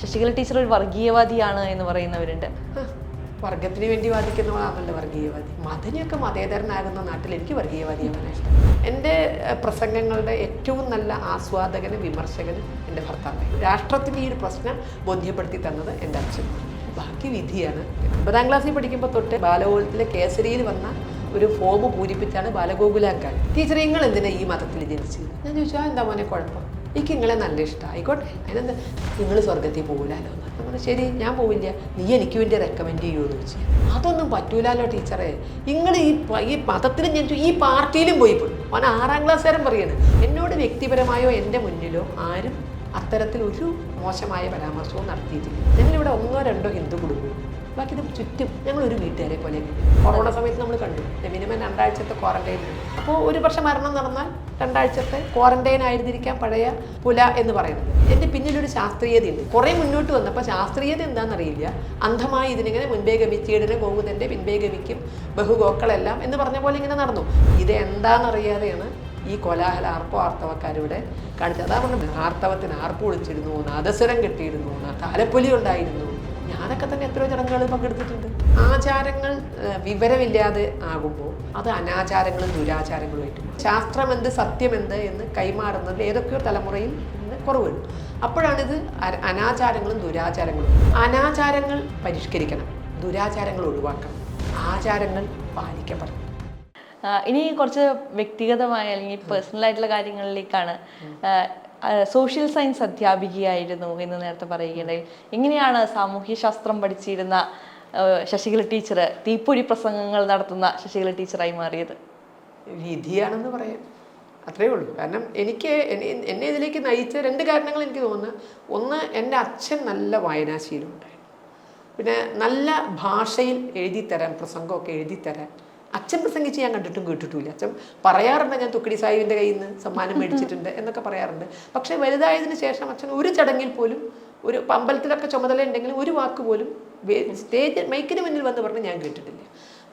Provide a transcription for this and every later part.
Sasikala teacher ഒരു വർഗീയവാദിയാണ് എന്ന് പറയുന്നവരുണ്ട്. വർഗത്തിന് വേണ്ടി വാദിക്കുന്നവളാണല്ലോ വർഗീയവാദി. മദനിയൊക്കെ മതേതരനാകുന്ന നാട്ടിൽ എനിക്ക് വർഗീയവാദിയാവാനാണ് ഇഷ്ടം. എന്റെ പ്രസംഗങ്ങളുടെ ഏറ്റവും നല്ല ആസ്വാദകനും വിമർശകനും എന്റെ ഭർത്താവ് രാഷ്ട്രത്തിന് ഈ ഒരു പ്രശ്നം ബോധ്യപ്പെടുത്തി തന്നത് എന്റെ അച്ഛൻ. ബാക്കി വിധിയാണ്. ഒമ്പതാം ക്ലാസ്സിൽ പഠിക്കുമ്പോൾ തൊട്ട് ബാലഗോകുലത്തിലെ കേസരിയിൽ വന്ന ഒരു ഫോം പൂരിപ്പിച്ചാണ് ബാലഗോകുലാക്കാൻ. ടീച്ചർ നിങ്ങൾ എന്തിനാണ് ഈ മതത്തിൽ ജനിച്ചത്? ഞാൻ ചോദിച്ചാൽ എന്താ മോനെ കുഴപ്പം? എനിക്ക് നിങ്ങളെ നല്ല ഇഷ്ടം. ആയിക്കോട്ടെ. അതിനെന്താ? നിങ്ങൾ സ്വർഗത്തിൽ പോകില്ലല്ലോ എന്ന്. ശരി ഞാൻ പോവില്ല. നീ എനിക്ക് വേണ്ടി റെക്കമെൻഡ് ചെയ്യുമെന്ന് ചോദിച്ചു. അതൊന്നും പറ്റൂലല്ലോ ടീച്ചറെ. നിങ്ങൾ ഈ ഈ മതത്തിലും ഞാൻ ഈ പാർട്ടിയിലും പോയി പോയി. അവൻ ആറാം ക്ലാസ് വരെ പറയാണ്. എന്നോട് വ്യക്തിപരമായോ എന്റെ മുന്നിലോ ആരും അത്തരത്തിൽ ഒരു മോശമായ പരാമർശവും നടത്തിയിട്ടില്ല. ഞങ്ങളിവിടെ ഒന്നോ രണ്ടോ ഹിന്ദു കുടുംബം. ബാക്കി നമുക്ക് ചുറ്റും ഞങ്ങൾ ഒരു വീട്ടുകാരെ പോലെ. കൊറോണ സമയത്ത് നമ്മൾ കണ്ടു. മിനിമം രണ്ടാഴ്ചത്തെ ക്വാറന്റൈൻ അപ്പോൾ ഒരു പക്ഷെ മരണം നടന്നാൽ രണ്ടാഴ്ചത്തെ ക്വാറന്റൈൻ ആയിരുന്നിരിക്കാം പഴയ പുല എന്ന് പറയുന്നത്. എന്റെ പിന്നിലൊരു ശാസ്ത്രീയതയുണ്ട് കുറേ മുന്നോട്ട് വന്നപ്പോൾ ശാസ്ത്രീയത എന്താണെന്നറിയില്ല അന്ധമായി ഇതിനിങ്ങനെ മുൻപേ ഗമിച്ചീടനെ ഗോകുതന്റെ പിൻപേ ഗമിക്കും ബഹുഗോക്കളെല്ലാം എന്ന് പറഞ്ഞ പോലെ ഇങ്ങനെ നടന്നു. ഇത് എന്താണെന്നറിയാതെയാണ് ഈ കോലാഹല ആർപ്പോ ആർത്തവക്കാരിവിടെ കാണിച്ചത്. അതാ പറഞ്ഞു ആർത്തവത്തിന് ആർപ്പ് വിളിച്ചിരുന്നു നാദസ്വരം കെട്ടിയിരുന്നു താലപ്പൊലി ഉണ്ടായിരുന്നു. ഞാനൊക്കെ തന്നെ എത്രയോ ചടങ്ങുകളിൽ പങ്കെടുത്തിട്ടുണ്ട്. ആചാരങ്ങൾ വിവരമില്ലാതെ ആകുമ്പോൾ അത് അനാചാരങ്ങളും ദുരാചാരങ്ങളുമായിട്ട്. ശാസ്ത്രം എന്ത് സത്യം എന്ത് എന്ന് കൈമാറുന്നതിൽ ഏതൊക്കെയോ തലമുറയിൽ ഇന്ന് കുറവ് വരും അപ്പോഴാണിത് അനാചാരങ്ങളും ദുരാചാരങ്ങളും. അനാചാരങ്ങൾ പരിഷ്കരിക്കണം ദുരാചാരങ്ങൾ ഒഴിവാക്കണം ആചാരങ്ങൾ പാലിക്കപ്പെടണം. ഇനി കുറച്ച് വ്യക്തിഗതമായ അല്ലെങ്കിൽ പേഴ്സണൽ ആയിട്ടുള്ള കാര്യങ്ങളിലേക്കാണ് സോഷ്യൽ സയൻസ് അധ്യാപികയായിരുന്നു എന്ന് നേരത്തെ പറയുകയുണ്ടായി. എങ്ങനെയാണ് സാമൂഹ്യ ശാസ്ത്രം പഠിച്ചിരുന്ന ശശികല ടീച്ചർ തീപ്പൊരി പ്രസംഗങ്ങൾ നടത്തുന്ന ശശികല ടീച്ചറായി മാറിയത്? വിധിയാണെന്ന് പറയാം. അത്രേ ഉള്ളൂ. കാരണം എനിക്ക് എന്നെ ഇതിലേക്ക് നയിച്ച രണ്ട് കാരണങ്ങൾ എനിക്ക് തോന്നുന്നു. ഒന്ന് എന്റെ അച്ഛൻ നല്ല വായനാശീലം ഉണ്ടായിരുന്നു പിന്നെ നല്ല ഭാഷയിൽ എഴുതിത്തരാൻ പ്രസംഗമൊക്കെ എഴുതിത്തരാൻ അച്ഛൻ പ്രസംഗിച്ച് ഞാൻ കണ്ടിട്ടും കേട്ടിട്ടില്ല അച്ഛൻ പറയാറുണ്ട് ഞാൻ തുക്കടി സാഹിബിന്റെ കയ്യിൽ നിന്ന് സമ്മാനം മേടിച്ചിട്ടുണ്ട് എന്നൊക്കെ പറയാറുണ്ട്. പക്ഷേ വലുതായതിനു ശേഷം അച്ഛൻ ഒരു ചടങ്ങിൽ പോലും ഒരു അമ്പലത്തിലൊക്കെ ചുമതല ഉണ്ടെങ്കിലും ഒരു വാക്ക് പോലും സ്റ്റേജ് മൈക്കിന് മുന്നിൽ വന്ന് പറഞ്ഞ് ഞാൻ കേട്ടിട്ടില്ല.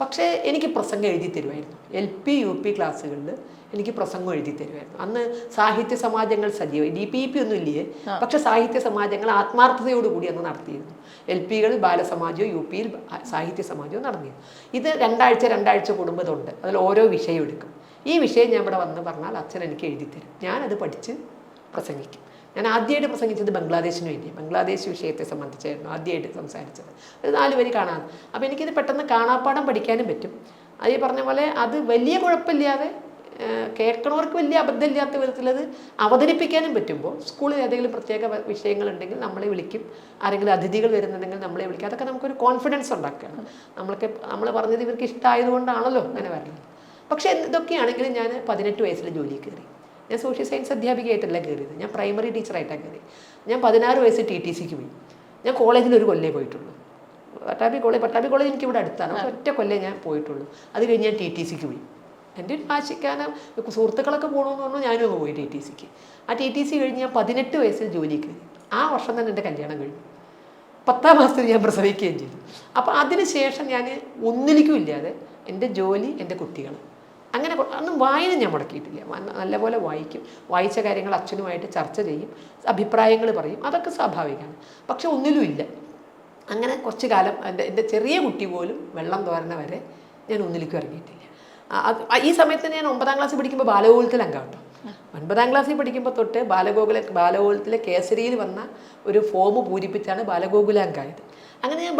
പക്ഷേ എനിക്ക് പ്രസംഗം എഴുതി തരുമായിരുന്നു. എൽ പി യു പി ക്ലാസ്സുകളിൽ എനിക്ക് പ്രസംഗം എഴുതി തരുമായിരുന്നു. അന്ന് സാഹിത്യ സമാജങ്ങൾ സജീവ ഡി പി ഇ പി ഒന്നും ഇല്ലേ? പക്ഷെ സാഹിത്യ സമാജങ്ങൾ ആത്മാർത്ഥതയോടുകൂടി അന്ന് നടത്തിയിരുന്നു. എൽ പികൾ ബാലസമാജവും യു പിയിൽ സാഹിത്യ സമാജവും നടന്നിരുന്നു. ഇത് രണ്ടാഴ്ച രണ്ടാഴ്ച കൂടുമ്പോഴുണ്ട്. അതിൽ ഓരോ വിഷയം എടുക്കും. ഈ വിഷയം ഞാൻ ഇവിടെ വന്ന് പറഞ്ഞാൽ അച്ഛൻ എനിക്ക് എഴുതിത്തരും തരും. ഞാനത് പഠിച്ച് പ്രസംഗിക്കും. ഞാൻ ആദ്യമായിട്ട് പ്രസംഗിച്ചത് ബംഗ്ലാദേശിന് വേണ്ടി ബംഗ്ലാദേശ് വിഷയത്തെ സംബന്ധിച്ചായിരുന്നു ആദ്യമായിട്ട് സംസാരിച്ചത്. ഒരു നാല് വരി കാണാൻ അപ്പോൾ എനിക്കിത് പെട്ടെന്ന് കാണാപ്പാടം പഠിക്കാനും പറ്റും. അത് ഈ പറഞ്ഞ പോലെ അത് വലിയ കുഴപ്പമില്ലാതെ കേൾക്കണവർക്ക് വലിയ അബദ്ധമില്ലാത്ത വിധത്തിലത് അവതരിപ്പിക്കാനും പറ്റുമ്പോൾ സ്കൂളിൽ ഏതെങ്കിലും പ്രത്യേക വിഷയങ്ങളുണ്ടെങ്കിൽ നമ്മളെ വിളിക്കും. ആരെങ്കിലും അതിഥികൾ വരുന്നുണ്ടെങ്കിൽ നമ്മളെ വിളിക്കും. അതൊക്കെ നമുക്കൊരു കോൺഫിഡൻസ് ഉണ്ടാക്കുകയാണ്. നമ്മൾക്ക് നമ്മൾ പറഞ്ഞത് ഇവർക്ക് ഇഷ്ടമായതുകൊണ്ടാണല്ലോ അങ്ങനെ വരുന്നത് പക്ഷേ ഇതൊക്കെയാണെങ്കിലും ഞാൻ പതിനെട്ട് വയസ്സിൽ ജോലി കയറി. ഞാൻ സോഷ്യൽ സയൻസ് അധ്യാപികയായിട്ടല്ല കയറിയത്. ഞാൻ പ്രൈമറി ടീച്ചറായിട്ടാണ് കയറി. ഞാൻ പതിനാറ് വയസ്സ് ടി ടി സിക്ക് പോയി. ഞാൻ കോളേജിൽ ഒരു കൊല്ലേ പോയിട്ടുള്ളൂ. പട്ടാമ്പി കോളേജ് പട്ടാമ്പി കോളേജ് എനിക്ക് ഇവിടെ അടുത്താണ്. ഒറ്റ കൊല്ലേ ഞാൻ പോയിട്ടുള്ളൂ. അത് കഴിഞ്ഞ് ഞാൻ ടി ടി സിക്ക് പോയി. എന്റെ ഒരു ആശിക്കാനം സുഹൃത്തുക്കളൊക്കെ പോകണമെന്ന് പറഞ്ഞു ഞാനും അങ്ങ് പോയി ടി ടി സിക്ക് ആ ടി ടി സി കഴിഞ്ഞ് ഞാൻ പതിനെട്ട് വയസ്സിൽ ജോലി കയറി. ആ വർഷം തന്നെ എന്റെ കല്യാണം കഴിഞ്ഞു. പത്താം മാസത്തിൽ ഞാൻ പ്രസവിക്കുകയും ചെയ്തു. അപ്പോൾ അതിനുശേഷം ഞാൻ ഒന്നിലേക്കും ഇല്ലാതെ എന്റെ ജോലി എന്റെ കുട്ടികൾ അങ്ങനെ അന്നും വായന ഞാൻ മുടക്കിയിട്ടില്ല. നല്ലപോലെ വായിക്കും. വായിച്ച കാര്യങ്ങൾ അച്ഛനുമായിട്ട് ചർച്ച ചെയ്യും. അഭിപ്രായങ്ങൾ പറയും. അതൊക്കെ സ്വാഭാവികമാണ്. പക്ഷെ ഒന്നിലും ഇല്ല. അങ്ങനെ കുറച്ച് കാലം എന്റെ എന്റെ ചെറിയ കുട്ടി പോലും വെള്ളം തോരണ വരെ ഞാൻ ഒന്നിലേക്കും ഇറങ്ങിയിട്ടില്ല. ഈ സമയത്ത് ഞാൻ ഒമ്പതാം ക്ലാസ്സിൽ പഠിക്കുമ്പോൾ ബാലഗോകുലത്തിൽ അംഗം കേട്ടോ. ഒൻപതാം ക്ലാസ്സിൽ പഠിക്കുമ്പോൾ തൊട്ട് ബാലഗോകുല ബാലഗോകുലത്തിലെ കേസരിയിൽ വന്ന ഒരു ഫോം പൂരിപ്പിച്ചാണ് ബാലഗോകുലാങ്കായത് അങ്ങനെ ഞാൻ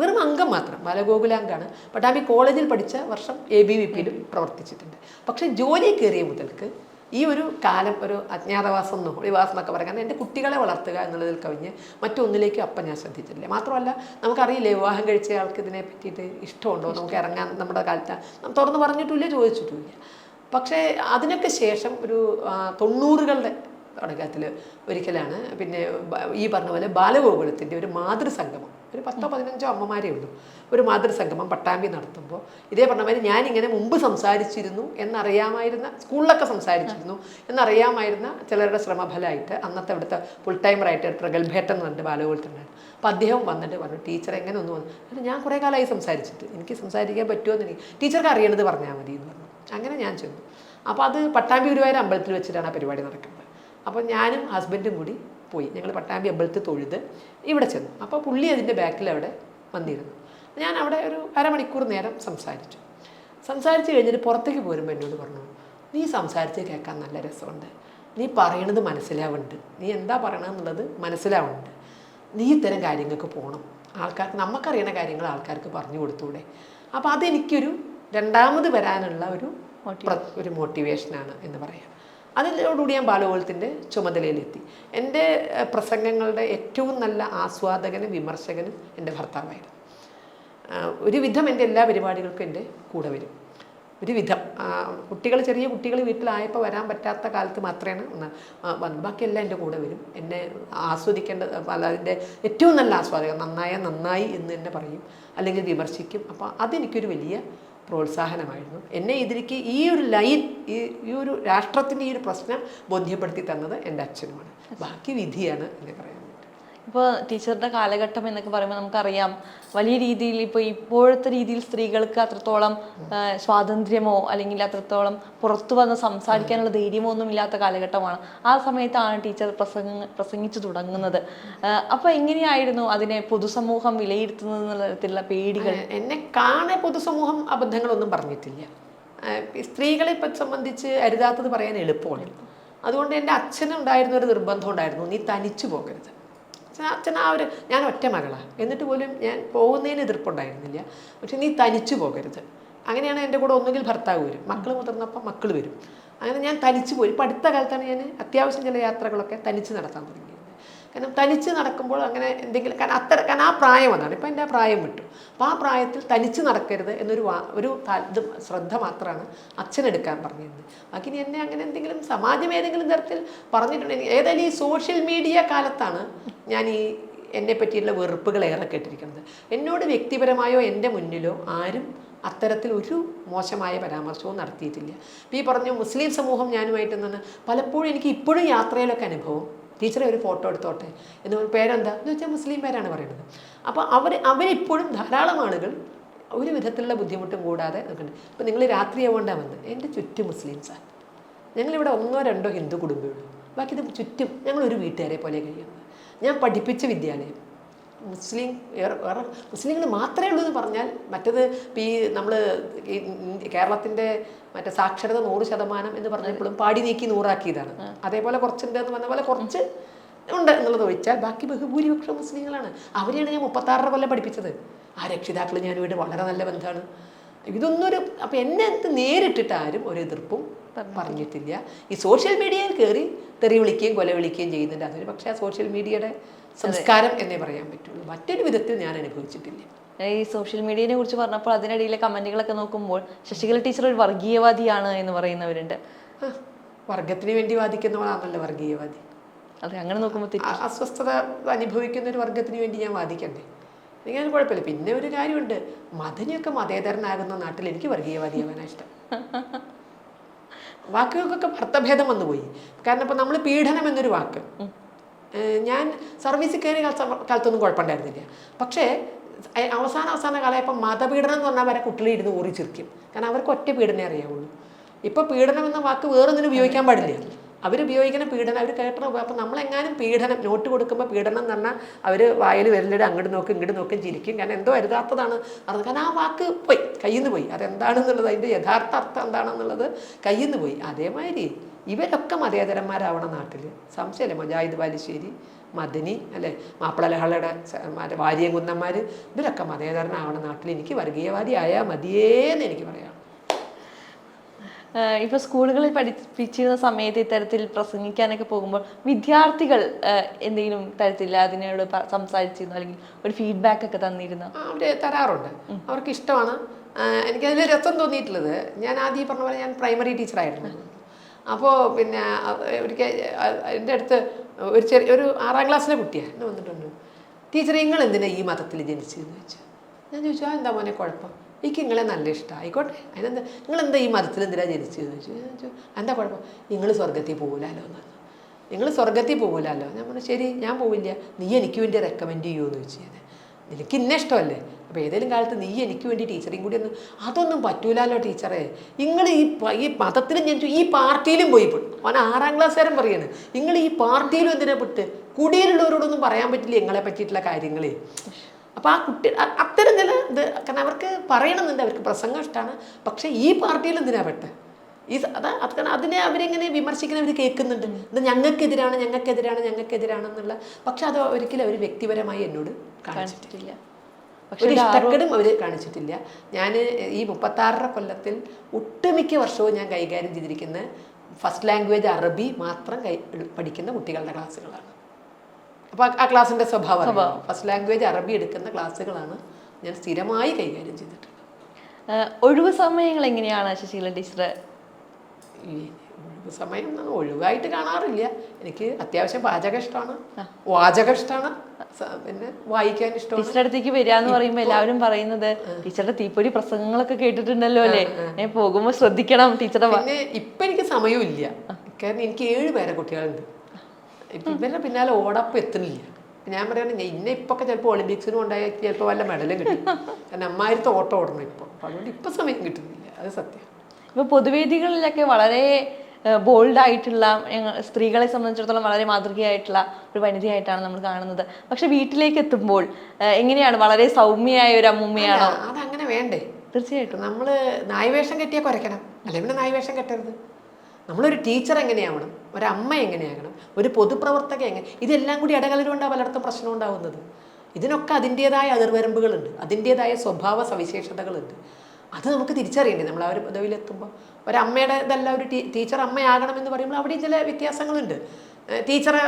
വെറും അംഗം മാത്രം ബാലഗോകുലാങ്കാണ് പട്ടാമ്പി കോളേജിൽ പഠിച്ച വർഷം എ ബി വി പിയിലും പ്രവർത്തിച്ചിട്ടുണ്ട്. പക്ഷേ ജോലി കയറിയ മുതൽക്ക് ഈ ഒരു കാലം ഒരു അജ്ഞാതവാസം എന്നോ ഒളിവാസം എന്നൊക്കെ പറയാം. കാരണം എന്റെ കുട്ടികളെ വളർത്തുക എന്നുള്ളതിൽ കവിഞ്ഞ് മറ്റൊന്നിലേക്കും അപ്പം ഞാൻ ശ്രദ്ധിച്ചിട്ടില്ല. മാത്രമല്ല നമുക്കറിയില്ലേ വിവാഹം കഴിച്ച ആൾക്ക് ഇതിനെ പറ്റിയിട്ട് ഇഷ്ടമുണ്ടോ? നമുക്ക് ഇറങ്ങാൻ നമ്മുടെ കാലത്ത് തുറന്ന് പറഞ്ഞിട്ടില്ല ചോദിച്ചിട്ടില്ല. പക്ഷേ അതിനൊക്കെ ശേഷം ഒരു തൊണ്ണൂറുകളുടെ തുടക്കത്തിൽ ഒരിക്കലാണ് പിന്നെ ഈ പറഞ്ഞ പോലെ ബാലഗോകുലത്തിന്റെ ഒരു മാതൃസംഗമം. ഒരു പത്തോ പതിനഞ്ചോ അമ്മമാരേ ഉള്ളൂ. ഒരു മാതൃസംഗമം പട്ടാമ്പി നടത്തുമ്പോൾ ഇതേ പറഞ്ഞ മാതിരി ഞാനിങ്ങനെ മുമ്പ് സംസാരിച്ചിരുന്നു എന്നറിയാമായിരുന്ന സ്കൂളിലൊക്കെ സംസാരിച്ചിരുന്നു എന്നറിയാമായിരുന്ന ചിലരുടെ ശ്രമഫലമായിട്ട് അന്നത്തെ ഇവിടുത്തെ ഫുൾ റൈറ്റർ പ്രഗത്ഭേട്ടൻ എന്ന് പറഞ്ഞിട്ട് ബാലഗോകുലത്തിനുണ്ടായിരുന്നു അപ്പോൾ അദ്ദേഹം വന്നിട്ട് പറഞ്ഞു ടീച്ചർ എങ്ങനെ ഒന്ന് വന്നു? അത് ഞാൻ കുറേ കാലമായി സംസാരിച്ചിട്ട് എനിക്ക് സംസാരിക്കാൻ പറ്റുമോ എന്ന് എനിക്ക് ടീച്ചർക്ക് അറിയണത് പറഞ്ഞാൽ മതി എന്ന് പറഞ്ഞു. അങ്ങനെ ഞാൻ ചെന്നു. അപ്പോൾ അത് പട്ടാമ്പി ഗുരുവായൂർ അമ്പലത്തിൽ വെച്ചിട്ടാണ് ആ പരിപാടി നടക്കുന്നത്. അപ്പോൾ ഞാനും ഹസ്ബൻഡും കൂടി പോയി. ഞങ്ങൾ പട്ടാമ്പി അമ്പലത്തിൽ തൊഴുത് ഇവിടെ ചെന്നു. അപ്പോൾ പുള്ളി അതിന്റെ ബാക്കിൽ അവിടെ വന്നിരുന്നു. ഞാൻ അവിടെ ഒരു അരമണിക്കൂർ നേരം സംസാരിച്ചു. സംസാരിച്ച് കഴിഞ്ഞിട്ട് പുറത്തേക്ക് പോരുമ്പോൾ എന്നോട് പറഞ്ഞു നീ സംസാരിച്ച് കേൾക്കാൻ നല്ല രസമുണ്ട്. നീ പറയണത് മനസ്സിലാവുന്നുണ്ട് നീ എന്താ പറയണമെന്നുള്ളത് മനസ്സിലാവുന്നുണ്ട് നീ ഇത്തരം കാര്യങ്ങൾക്ക് പോകണം ആൾക്കാർക്ക് നമുക്കറിയുന്ന കാര്യങ്ങൾ ആൾക്കാർക്ക് പറഞ്ഞു കൊടുത്തൂടെ. അപ്പോൾ അതെനിക്കൊരു രണ്ടാമത് വരാനുള്ള ഒരു ഒരു മോട്ടിവേഷനാണ് എന്ന് പറയാം. അതിനോടുകൂടി ഞാൻ ബാലഗോളത്തിന്റെ ചുമതലയിലെത്തി. എന്റെ പ്രസംഗങ്ങളുടെ ഏറ്റവും നല്ല ആസ്വാദകനും വിമർശകനും എന്റെ ഭർത്താവായിരുന്നു. ഒരുവിധം എന്റെ എല്ലാ പരിപാടികൾക്കും എന്റെ കൂടെ വരും. ഒരുവിധം. കുട്ടികൾ ചെറിയ കുട്ടികൾ വീട്ടിലായപ്പോൾ വരാൻ പറ്റാത്ത കാലത്ത് മാത്രമാണ് ഒന്ന് വന്നു ബാക്കിയെല്ലാം എന്റെ കൂടെ വരും. എന്നെ ആസ്വദിക്കേണ്ട അതിന്റെ ഏറ്റവും നല്ല ആസ്വാദകം നന്നായ നന്നായി എന്ന് തന്നെ പറയും. അല്ലെങ്കിൽ വിമർശിക്കും. അപ്പോൾ അതെനിക്കൊരു വലിയ പ്രോത്സാഹനമായിരുന്നു. എന്നെ ഇതിലേക്ക് ഈ ഒരു ലൈൻ ഈ ഈ ഒരു രാഷ്ട്രത്തിന്റെ ഈ ഒരു പ്രശ്നം ബോധ്യപ്പെടുത്തി തന്നത് എന്റെ അച്ഛനുമാണ്. ബാക്കി വിധിയാണ് എന്ന് വേണ്ടി ഇപ്പോൾ ടീച്ചറുടെ കാലഘട്ടം എന്നൊക്കെ പറയുമ്പോൾ നമുക്കറിയാം വലിയ രീതിയിൽ ഇപ്പോൾ ഇപ്പോഴത്തെ രീതിയിൽ സ്ത്രീകൾക്ക് അത്രത്തോളം സ്വാതന്ത്ര്യമോ അല്ലെങ്കിൽ അത്രത്തോളം പുറത്തു വന്ന് സംസാരിക്കാനുള്ള ധൈര്യമോ ഒന്നും ഇല്ലാത്ത കാലഘട്ടമാണ്. ആ സമയത്താണ് ടീച്ചർ പ്രസംഗ പ്രസംഗിച്ചു തുടങ്ങുന്നത്. അപ്പോൾ എങ്ങനെയായിരുന്നു അതിനെ പൊതുസമൂഹം വിലയിരുത്തുന്നത് എന്നുള്ള തരത്തിലുള്ള പേടികൾ? എന്നെ കാണെ പൊതുസമൂഹം അബദ്ധങ്ങളൊന്നും പറഞ്ഞിട്ടില്ല. സ്ത്രീകളെ ഇപ്പം സംബന്ധിച്ച് അരുതാത്തത് പറയാൻ എളുപ്പമാണ് അതുകൊണ്ട് എന്റെ അച്ഛനുണ്ടായിരുന്ന ഒരു നിർബന്ധം ഉണ്ടായിരുന്നു നീ തനിച്ചു പോകരുത്. അച്ഛൻ ആ ഒരു ഞാൻ ഒറ്റ മകളാണ് എന്നിട്ട് പോലും ഞാൻ പോകുന്നതിന് എതിർപ്പുണ്ടായിരുന്നില്ല. പക്ഷെ നീ തനിച്ചു പോകരുത്. അങ്ങനെയാണ് എന്റെ കൂടെ ഒന്നുകിൽ ഭർത്താവ് വരും. മക്കൾ മുതിർന്നപ്പോൾ മക്കൾ വരും. അങ്ങനെ ഞാൻ തനിച്ചു പോയി. ഇപ്പം അടുത്ത കാലത്താണ് ഞാൻ അത്യാവശ്യം ചില യാത്രകളൊക്കെ തനിച്ച് നടത്താൻ തുടങ്ങിയത്. കാരണം തനിച്ച് നടക്കുമ്പോൾ അങ്ങനെ എന്തെങ്കിലും കാരണം അത്ര കാരണം ആ പ്രായം അതാണ്. ഇപ്പം എന്റെ ആ പ്രായം വിട്ടു. അപ്പോൾ ആ പ്രായത്തിൽ തനിച്ച് നടക്കരുത് എന്നൊരു വാ ഒരു ഇത് ശ്രദ്ധ മാത്രമാണ് അച്ഛനെടുക്കാൻ പറഞ്ഞിരുന്നത്. ബാക്കി ഇനി എന്നെ അങ്ങനെ എന്തെങ്കിലും സമാജം ഏതെങ്കിലും തരത്തിൽ പറഞ്ഞിട്ടുണ്ടെങ്കിൽ ഏതായാലും ഈ സോഷ്യൽ മീഡിയ കാലത്താണ് ഞാൻ ഈ എന്നെ പറ്റിയുള്ള വെറുപ്പുകൾ ഏറെ കേട്ടിരിക്കുന്നത്. എന്നോട് വ്യക്തിപരമായോ എന്റെ മുന്നിലോ ആരും അത്തരത്തിൽ ഒരു മോശമായ പരാമർശവും നടത്തിയിട്ടില്ല. ഈ പറഞ്ഞു മുസ്ലിം സമൂഹം ഞാനുമായിട്ട് നിന്ന് പലപ്പോഴും എനിക്ക് ഇപ്പോഴും യാത്രയിലൊക്കെ അനുഭവം ടീച്ചറെ ഒരു ഫോട്ടോ എടുത്തോട്ടെ എന്ന് പറഞ്ഞ പേരെന്താ? എന്ന് വെച്ചാൽ മുസ്ലിം പേരാണ് പറയുന്നത്. അപ്പോൾ അവർ അവരിപ്പോഴും ധാരാളം ആളുകൾ ഒരു വിധത്തിലുള്ള ബുദ്ധിമുട്ടും കൂടാതെ നിൽക്കുന്നുണ്ട്. ഇപ്പം നിങ്ങൾ രാത്രി ആവേണ്ടാ വന്ന് എന്റെ ചുറ്റും മുസ്ലിംസാണ് ഞങ്ങളിവിടെ ഒന്നോ രണ്ടോ ഹിന്ദു കുടുംബമേ ഉള്ളൂ. ബാക്കി ഇത് ചുറ്റും ഞങ്ങളൊരു വീട്ടുകാരെ പോലെ കഴിയുന്നത് ഞാൻ പഠിപ്പിച്ച വിദ്യാലയം. മുസ്ലിം വേറെ മുസ്ലിങ്ങൾ മാത്രമേ ഉള്ളൂ എന്ന് പറഞ്ഞാൽ മറ്റത് ഇപ്പം ഈ നമ്മൾ ഈ കേരളത്തിന്റെ മറ്റേ സാക്ഷരത നൂറ് ശതമാനം എന്ന് പറഞ്ഞപ്പോഴും പാടി നീക്കി നൂറാക്കിയതാണ്. അതേപോലെ കുറച്ചുണ്ട് എന്ന് പറഞ്ഞ പോലെ കുറച്ച് ഉണ്ട് എന്നുള്ളത് ഒഴിച്ചാൽ ബാക്കി ബഹുഭൂരിപക്ഷം മുസ്ലിങ്ങളാണ്. അവരെയാണ് ഞാൻ മുപ്പത്താറര കൊല്ലം പഠിപ്പിച്ചത്. ആ രക്ഷിതാക്കൾ ഞാനുമായിട്ട് വളരെ നല്ല ബന്ധമാണ്. ഇതൊന്നൊരു ഒരു അപ്പം എന്നെ നേരിട്ടിട്ട് ആരും ഒരു എതിർപ്പും പറഞ്ഞിട്ടില്ല. ഈ സോഷ്യൽ മീഡിയയിൽ കയറി തെറി വിളിക്കുകയും കൊല വിളിക്കുകയും ചെയ്യുന്നുണ്ട്. അതൊരു പക്ഷേ ആ സോഷ്യൽ മീഡിയയുടെ സംസ്കാരം എന്നേ പറയാൻ പറ്റുള്ളൂ. മറ്റൊരു വിധത്തിൽ ഞാൻ അനുഭവിച്ചിട്ടില്ല. ഈ സോഷ്യൽ മീഡിയനെ കുറിച്ച് പറഞ്ഞപ്പോൾ അതിനിടയിലെ കമന്റുകളൊക്കെ നോക്കുമ്പോൾ ശശികല ടീച്ചർ ഒരു വർഗീയവാദിയാണ് എന്ന് പറയുന്നവരുണ്ട്. വർഗത്തിന് വേണ്ടി വാദിക്കുന്നവളാണല്ലോ വർഗീയവാദി. അതെ അങ്ങനെ നോക്കുമ്പോൾ അസ്വസ്ഥത അനുഭവിക്കുന്ന ഒരു വർഗത്തിന് വേണ്ടി ഞാൻ വാദിക്കണ്ടേ? ഇങ്ങനെ കുഴപ്പമില്ല. പിന്നെ ഒരു കാര്യമുണ്ട്. മദനിയൊക്കെ മതേതരനാകുന്ന നാട്ടിൽ എനിക്ക് വർഗീയവാദിയാവാനാണ് ഇഷ്ടം. വാക്കുകൾക്കൊക്കെ അർത്ഥഭേദം വന്നുപോയി. കാരണം ഇപ്പം നമ്മൾ പീഡനം എന്നൊരു വാക്ക്. ഞാൻ സർവീസിൽ കയറിയ കാലത്ത് കാലത്തൊന്നും കുഴപ്പമുണ്ടായിരുന്നില്ല. പക്ഷേ അവസാന അവസാന കാലമായപ്പോൾ മതപീഡനം എന്ന് പറഞ്ഞാൽ വരെ കുട്ടികളിരുന്ന് ഇരുന്ന് ഊറി ചിരിക്കും. കാരണം അവർക്ക് ഒറ്റ പീഡനേ അറിയാവുള്ളൂ. ഇപ്പോൾ പീഡനം എന്ന വാക്ക് വേറൊന്നിനും ഉപയോഗിക്കാൻ പാടില്ല. അവരുപയോഗിക്കുന്ന പീഡനം അവർ കേട്ടണം അപ്പം നമ്മളെങ്ങാനും പീഡനം നോട്ട് കൊടുക്കുമ്പോൾ പീഡനം എന്ന് പറഞ്ഞാൽ അവർ വായിൽ വിരലിടെ അങ്ങോട്ട് നോക്കും ഇങ്ങോട്ട് നോക്കും ചിരിക്കും. കാരണം എന്തോ അരുതാത്തതാണ്. അത് കാരണം ആ വാക്ക് പോയി കയ്യിൽ നിന്ന് പോയി. അതെന്താണെന്നുള്ളത് അതിന്റെ യഥാർത്ഥ അർത്ഥം എന്താണെന്നുള്ളത് കയ്യിൽ നിന്ന് പോയി. അതേമാതിരി ഇവരൊക്കെ മതേതരന്മാരാവണം നാട്ടിൽ സംശയമില്ല മജാഹിദ് ബാലുശ്ശേരി മദനി അല്ലേ? മാപ്പിള ലഹളയുടെ മറ്റേ വാരിയം കുന്നന്മാർ ഇവരൊക്കെ മതേതരനാവണം നാട്ടിൽ എനിക്ക് വർഗീയവാദി ആയാൽ മതിയേന്ന് എനിക്ക് പറയാം. ഇപ്പോൾ ഇപ്പൊ സ്കൂളുകളിൽ പഠിപ്പിച്ചിരുന്ന സമയത്ത് ഇത്തരത്തിൽ പ്രസംഗിക്കാനൊക്കെ പോകുമ്പോൾ വിദ്യാർത്ഥികൾ എന്തെങ്കിലും തരത്തിൽ അതിനോട് സംസാരിച്ചിരുന്നു? അല്ലെങ്കിൽ ഒരു ഫീഡ്ബാക്ക് ഒക്കെ തന്നിരുന്നു അവർ തരാറുണ്ട്. അവർക്ക് ഇഷ്ടമാണ് എനിക്കതിൽ രസം തോന്നിയിട്ടുള്ളത്. ഞാൻ ആദ്യം പറഞ്ഞ പോലെ ഞാൻ പ്രൈമറി ടീച്ചറായിരുന്നു. അപ്പോൾ പിന്നെ ഒരിക്കൽ എന്റെ അടുത്ത് ഒരു ചെറിയ ഒരു ആറാം ക്ലാസ്സിലെ കുട്ടിയാണ് എന്നെ വന്നിട്ടുണ്ട്. ടീച്ചർ നിങ്ങൾ എന്തിനാ ഈ മതത്തിൽ ജനിച്ചതെന്ന് ചോദിച്ചു. ഞാൻ ചോദിച്ചു ആ എന്താ മോനെ കുഴപ്പം? എനിക്ക് നിങ്ങളെ നല്ല ഇഷ്ടം. ആയിക്കോട്ടെ. അതിനെന്താ നിങ്ങളെന്താ ഈ മതത്തിൽ എന്തിനാ ജനിച്ചതെന്ന് ചോദിച്ചു. ഞാൻ ചോദിച്ചു എന്താ കുഴപ്പം? നിങ്ങൾ സ്വർഗത്തിൽ പോകില്ലല്ലോ എന്നാണ് നിങ്ങൾ സ്വർഗത്തിൽ പോകില്ലല്ലോ ഞാൻ പറഞ്ഞു ശരി ഞാൻ പോവില്ല. നീ എനിക്ക് വേണ്ടി റെക്കമെൻഡ് ചെയ്യുമോ എന്ന് ചോദിച്ചു നിനക്ക് ഇന്ന ഇഷ്ടമല്ലേ? അപ്പോൾ ഏതെങ്കിലും കാലത്ത് നീ എനിക്ക് വേണ്ടി ടീച്ചറേയും കൂടി ഒന്ന് അതൊന്നും പറ്റൂലല്ലോ ടീച്ചറെ. നിങ്ങൾ ഈ ഈ മതത്തിലും ഞാൻ ഈ പാർട്ടിയിലും പോയി പെട്ടു. അവൻ ആറാം ക്ലാസ്സുകാരൻ പറയാണ് നിങ്ങൾ ഈ പാർട്ടിയിലും എന്തിനാ പെട്ട്? കുടിയിലുള്ളവരോടൊന്നും പറയാൻ പറ്റില്ല നിങ്ങളെ പറ്റിയിട്ടുള്ള കാര്യങ്ങളെ. അപ്പോൾ ആ കുട്ടി അത്തരം ചില ഇത് കാരണം അവർക്ക് പറയണമെന്നുണ്ട് അവർക്ക് പ്രസംഗം ഇഷ്ടമാണ് പക്ഷേ ഈ പാർട്ടിയിൽ എന്തിനാ പെട്ടെ? ഈ അതാ അത് കാരണം അതിനെ അവരിങ്ങനെ വിമർശിക്കുന്ന അവർ കേൾക്കുന്നുണ്ട്. ഇത് ഞങ്ങൾക്കെതിരാണ് ഞങ്ങൾക്കെതിരാണ് ഞങ്ങൾക്കെതിരാണെന്നുള്ള പക്ഷെ അത് ഒരിക്കലും അവർ വ്യക്തിപരമായി എന്നോട് കാണിച്ചിട്ടില്ല. ഒരു ഇഷ്ടക്കേടും അവർ കാണിച്ചിട്ടില്ല. ഞാൻ ഈ മുപ്പത്താറര കൊല്ലത്തിൽ ഒട്ടുമിക്ക വർഷവും ഞാൻ കൈകാര്യം ചെയ്തിരിക്കുന്ന ഫസ്റ്റ് ലാംഗ്വേജ് അറബി മാത്രം കൈ പഠിക്കുന്ന കുട്ടികളുടെ ക്ലാസ്സുകളാണ്. അപ്പോൾ ആ ക്ലാസ്സിന്റെ സ്വഭാവം ഫസ്റ്റ് ലാംഗ്വേജ് അറബി എടുക്കുന്ന ക്ലാസ്സുകളാണ് ഞാൻ സ്ഥിരമായി കൈകാര്യം ചെയ്തിട്ടുള്ളത്. ഒഴിവ് സമയങ്ങൾ എങ്ങനെയാണ് ശശീല ടീച്ചർ സമയം ഒഴിവായിട്ട് കാണാറില്ല. എനിക്ക് അത്യാവശ്യം പാചകം ഇഷ്ടമാണ്. വാചകം ഇഷ്ടമാണ്. പിന്നെ വായിക്കാൻ ഇഷ്ടം ടീച്ചറുടെ അടുത്തേക്ക് വരിക എന്ന് പറയുമ്പോൾ എല്ലാവരും പറയുന്നത് ടീച്ചറുടെ തീപ്പൊരി പ്രസംഗങ്ങളൊക്കെ കേട്ടിട്ടുണ്ടല്ലോ അല്ലേ? ഞാൻ പോകുമ്പോൾ ശ്രദ്ധിക്കണം ടീച്ചറുടെ പിന്നെ ഇപ്പൊ എനിക്ക് സമയമില്ല കാരണം എനിക്ക് ഏഴ് പേരെ കുട്ടികളുണ്ട്. ഇപ്പൊ ഇവരുടെ പിന്നാലെ ഓടപ്പം എത്തുന്നില്ല. ഞാൻ പറയുന്നത് ഇന്നെ ഇപ്പൊക്കെ ചിലപ്പോൾ ഒളിമ്പിക്സിനും ഉണ്ടായി ചിലപ്പോൾ വല്ല മെഡലും കിട്ടും. കാരണം അമ്മായിരത്തെ ഓട്ടം ഓടണം ഇപ്പോൾ അതുകൊണ്ട് ഇപ്പൊ സമയം കിട്ടുന്നില്ല. അത് സത്യം. ഇപ്പൊ പൊതുവേദികളിലൊക്കെ വളരെ ബോൾഡ് ആയിട്ടുള്ള സ്ത്രീകളെ സംബന്ധിച്ചിടത്തോളം വളരെ മാതൃകയായിട്ടുള്ള ഒരു വനിതയായിട്ടാണ് നമ്മൾ കാണുന്നത്. പക്ഷെ വീട്ടിലേക്ക് എത്തുമ്പോൾ എങ്ങനെയാണ്? വളരെ സൗമ്യയായ ഒരു അമ്മൂമ്മയാണോ? അതങ്ങനെ വേണ്ടേ? തീർച്ചയായിട്ടും. നമ്മൾ നായവേഷം കെട്ടിയാൽ കുറയ്ക്കണം. അല്ലെ പിന്നെ നായവേഷം കെട്ടരുത്? നമ്മളൊരു ടീച്ചർ എങ്ങനെയാവണം? ഒരു അമ്മ എങ്ങനെയാകണം? ഒരു പൊതുപ്രവർത്തക എങ്ങനെ ഇതെല്ലാം കൂടി ഇടകലരുകൊണ്ടാണ് പലയിടത്തും പ്രശ്നം ഉണ്ടാവുന്നത്. ഇതിനൊക്കെ അതിന്റേതായ അതിർവരമ്പുകളുണ്ട്. അതിന്റേതായ സ്വഭാവ സവിശേഷതകളുണ്ട് അത് നമുക്ക് തിരിച്ചറിയണ്ടേ? നമ്മൾ ആ ഒരു പദവിയിലെത്തുമ്പോൾ ഒരമ്മയുടെ ഇതല്ല ഒരു ടീ ടീച്ചർ അമ്മയാകണം എന്ന് പറയുമ്പോൾ അവിടെയും ചില വ്യത്യാസങ്ങളുണ്ട്. ടീച്ചറെ